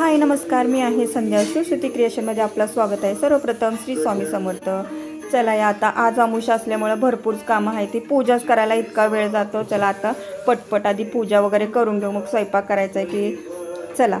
हाय नमस्कार. मी आहे संध्या श्रुती क्रिएशनमध्ये आपलं स्वागत आहे. सर्वप्रथम श्री स्वामी समर्थ. चला या आता. आज अमुष असल्यामुळं भरपूर कामं आहे ती पूजाच करायला इतका वेळ जातो. चला आता पटपट आधी पूजा वगैरे करून घेऊ. मग स्वयंपाक करायचा आहे की चला.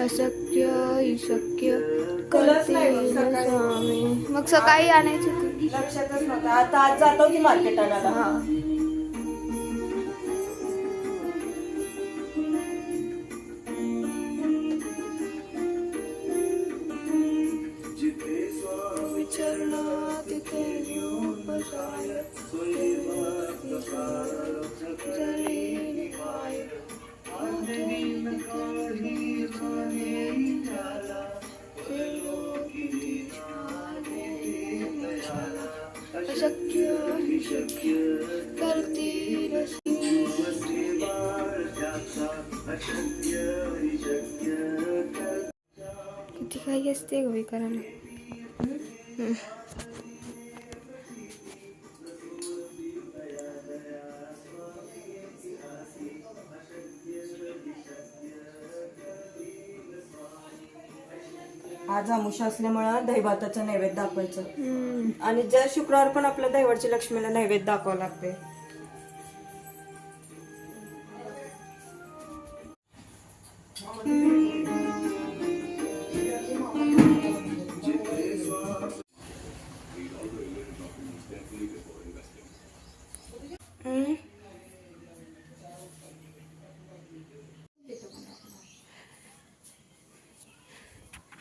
अशक्य शक्य. स्वामी. मग सकाळी आणायची लक्षातच नव्हतं. आता आज जातो की मार्केट आणायला? हा. काही असते गवी करायला. आज आमुषा असल्यामुळं दहीभाताचं नैवेद्य दाखवायचं. आणि ज्या शुक्रवार पण आपल्या दैवाची लक्ष्मीला नैवेद्य दाखवावं लागते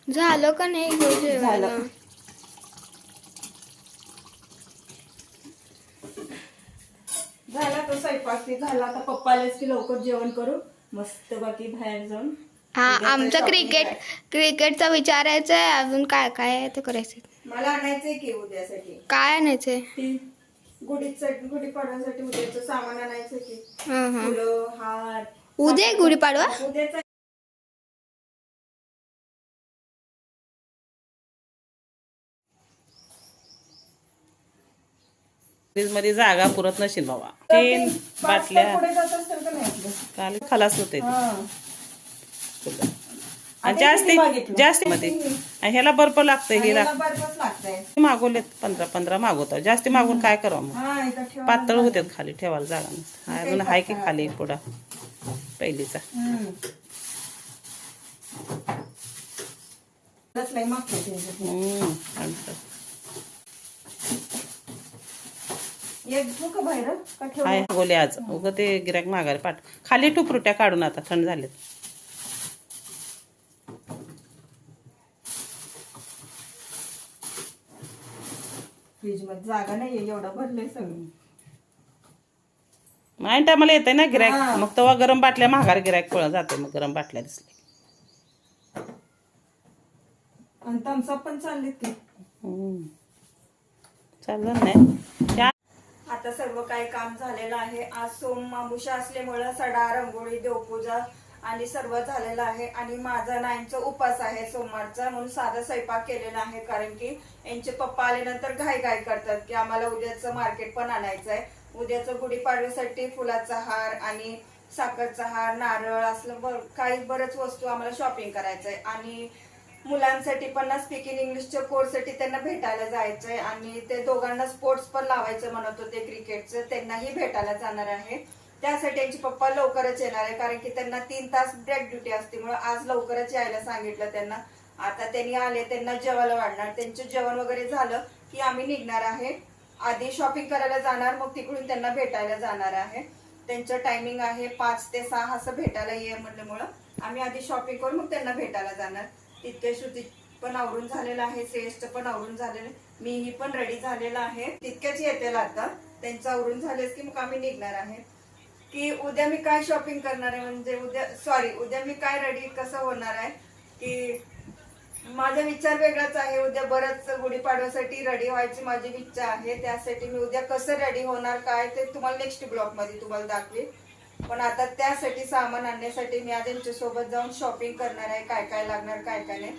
झालं का नाही जेवायला? झालं. झाला तो स्वयंपाक ते झाला. आता पप्पा आलेच की लवकर जेवण करू मस्त बाकी बाहेर जाऊन. हा उद्या आमचं क्रिकेट आहे. क्रिकेटचा विचारायचं आहे अजून काय काय आहे ते करायचं मला आणायचंय की उद्यासाठी. काय आणायचंय? ती गुढीसाठी गुढी पाडण्यासाठी उद्याचं सामान आणायचं की. हा हा. फुलं हार. उद्या आहे गुढीपाडवा? उद्याच फ्रीजमध्ये जागा पुरत नशील बाबा. तीन बाटल्या? काल खलास होते हा. जास्ती जास्ती मध्ये. आणि ह्याला बर्फ लागतंय हे मागवलेत पंधरा पंधरा मागवतो. जास्ती मागून काय करावं मग. पातळ होते खाली ठेवायला जागा नसते हा, अजून हाय की खाली पुढा? पहिलीचा. हम्म. तसलंही मागतंय ते. हम्म, आणि- एक घेऊ का बाहेर का ठेवू? हाय आज. उगं ते गिराक मागायला पाठ. खाली टुपरुट्या काढून आता थंड झालेत. फ्रीजमध्ये जागा नाहीये एवढं भरलंय सगळं. टायमाला येते ना. गिरायक मग तेव्हा गरम बाटल्या महागार गिरायक पळ जाते मग गरम बाटल्या दिसले आणि थम्सअप पण चाललेत की. हम्म. चाललं नाही आता सर्व काही काम झालेलं आहे. आज सोम अमुषा असल्यामुळं सडा रंगोळी देवपूजा आणि सर्व झालेलं आहे. आणि माझा नाईनचा उपास आहे सोमवारचा म्हणून साधा स्वयंपाक केलेला आहे. कारण की यांचे पप्पा आल्यानंतर घाई घाई करतात की आम्हाला उद्याचं मार्केट पण आणायचं आहे उद्याचं गुढीपाडव्यासाठी फुलाचा हार आणि साखरचा हार नारळ असलं बर काही बरंच वस्तू आम्हाला शॉपिंग करायचं आहे आणि मुलांसाठी पण स्पीकिंग इंग्लिशच्या कोर्ससाठी त्यांना भेटायला जायचंय आणि ते दोघांना स्पोर्ट्स पण लावायचं म्हणत होते क्रिकेटचं त्यांनाही भेटायला जाणार आहे. त्यासाठी त्यांचे पप्पा लवकरच येणार आहे कारण की त्यांना तीन तास ब्रेक ड्युटी असते म्हणून आज लवकरच यायला सांगितलं त्यांना. आता त्यांनी आले त्यांना जेवायला वाढणार. त्यांचं जेवण वगैरे झालं की आम्ही निघणार आहे. आधी शॉपिंग करायला जाणार मग तिकडून त्यांना भेटायला जाणार आहे. त्यांचं टायमिंग आहे पाच ते सहा असं भेटायला ये म्हटल्यामुळं आम्ही आधी शॉपिंग करून मग त्यांना भेटायला जाणार. तितके श्रुती पण आवरून झालेलं आहे श्रेष्ठ पण आवरून झालेलं मीही पण रेडी झालेला आहे. तितक्याच येते आता. त्यांचं आवरून झालेच की मग आम्ही निघणार आहे. की उद्या मी काय शॉपिंग करणार आहे? म्हणजे उद्या सॉरी उद्या मी काय रेडी कसं होणार आहे? की माझा विचार वेगळाच आहे. उद्या बरंच गुढीपाडव्यासाठी रेडी व्हायची माझी इच्छा आहे. त्यासाठी मी उद्या कसं रेडी होणार काय ते तुम्हाला नेक्स्ट ब्लॉगमध्ये तुम्हाला दाखवेल पण आता त्यासाठी सामान आणण्यासाठी मी आज यांच्यासोबत जाऊन शॉपिंग करणार आहे. काय काय लागणार काय काय नाही.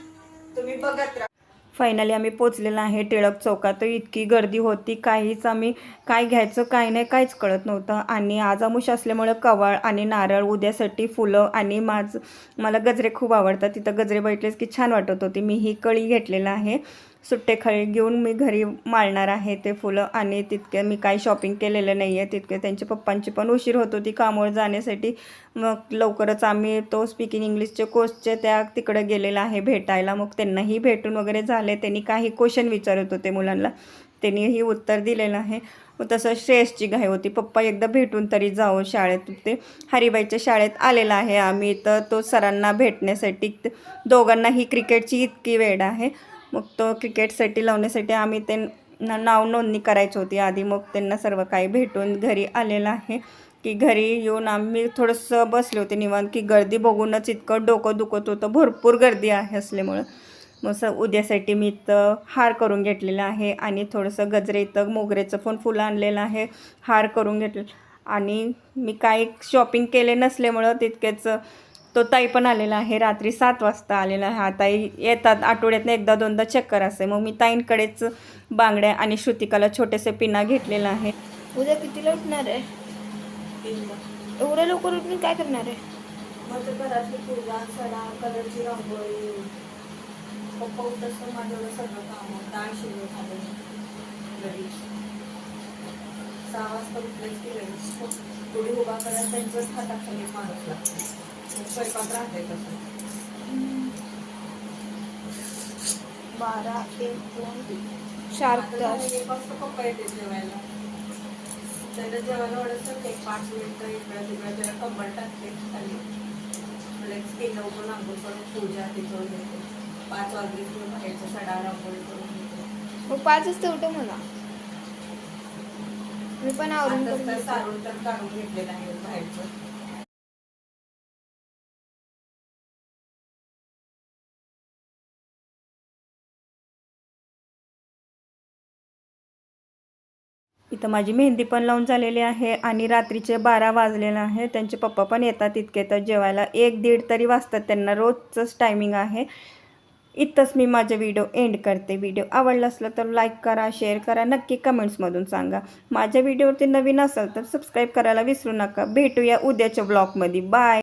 तुम्ही बघत राहा. फायनली आम्ही पोचलेलो आहे टिळक चौकात. तर इतकी गर्दी होती काहीच आम्ही काय घ्यायचं काय नाही काहीच कळत नव्हतं. आणि आज आमुष असल्यामुळं कवाळ आणि नारळ उद्यासाठी फुलं आणि माझं मला गजरे खूप आवडतात. तिथं गजरे बैठलेच की छान वाटत होती. मी ही कळी घेतलेलं आहे. सुट्टे खळे घेऊन मी घरी माळणार आहे ते फुलं आणि तितके मी काही शॉपिंग केलेलं नाही आहे तितके त्यांच्या पप्पांची पण उशीर होत होती कामावर जाण्यासाठी. मग लवकरच आम्ही तो स्पीकिंग इंग्लिशचे कोर्सचे त्या तिकडे गेलेला आहे भेटायला. मग त्यांनाही भेटून वगैरे झाले. त्यांनी काही क्वेश्चन विचारत होते मुलांना. त्यांनीही उत्तर दिलेलं आहे. मग तसं श्रेयसची घाई होती. पप्पा एकदा भेटून तरी जावं शाळेत. ते हरिबाईच्या शाळेत आलेला आहे आम्ही. तर तो सरांना भेटण्यासाठी दोघांनाही क्रिकेटची इतकी वेळ आहे. मग तो क्रिकेटसाठी लावण्यासाठी आम्ही ते नाव नोंदणी करायची होती आधी. मग त्यांना सर्व काही भेटून घरी आलेलं आहे की घरी येऊन आम्ही थोडंसं बसले होते निवांत की गर्दी बघूनच इतकं डोकं दुखत होतं. भरपूर गर्दी आहे असल्यामुळं. मग स उद्यासाठी मी इथं हार करून घेतलेला आहे आणि थोडंसं गजरे इथं मोगऱ्याचं पण फुलं आणलेलं आहे. हार करून घेतलं आणि मी काही शॉपिंग केले नसल्यामुळं तितकेच तो ताई पण आलेला आहे. रात्री सात वाजता आलेला आहे. हा ताई येतात. आठवड्यातनं एकदा दोनदा चक्कर असते मग मी ताईंकडेच बांगड्या आणि श्रुतिकाला छोटेसे पिना घेतलेला आहे. उद्या कितीला उठणार आहे? एवढ्या लवकर उठून काय करणार आहे? सहा वाजता उठलेच की घरी थोडी उभा करायला त्यांचंच हाताखाली माणूस लागतो. स्वयंपाक राहते कसं बारा एक दोन. चार तास. पप्पा येते जेवायला. त्याला जेवायला वाढत एक पाच मिनिटं इकडं तिकडं त्याला कंबळ टाकते खाली. लगेच केलं पण आंघोळ करून पूजा ती करून येते पाच वाजले की बाहेरचं सडा रांगोळी करून येते मग पाच वाजता उठव मला मी पण आवरून घेते. सारून तर काढून घेतलेलं आहे बाहेरचं. इथं माझी मेहंदी पण लावून झालेली आहे आणि रात्रीचे बारा वाजलेलं आहे. त्यांचे पप्पा पण येतात इतके तर जेवायला एक दीड तरी वाजतात. त्यांना रोजचंच टायमिंग आहे. इथंच मी माझा व्हिडिओ एंड करते. व्हिडिओ आवडला असला तर लाईक करा शेअर करा. नक्की कमेंट्समधून सांगा. माझ्या व्हिडिओवरती नवीन असाल तर सबस्क्राईब करायला विसरू नका. भेटूया उद्याच्या ब्लॉगमध्ये बाय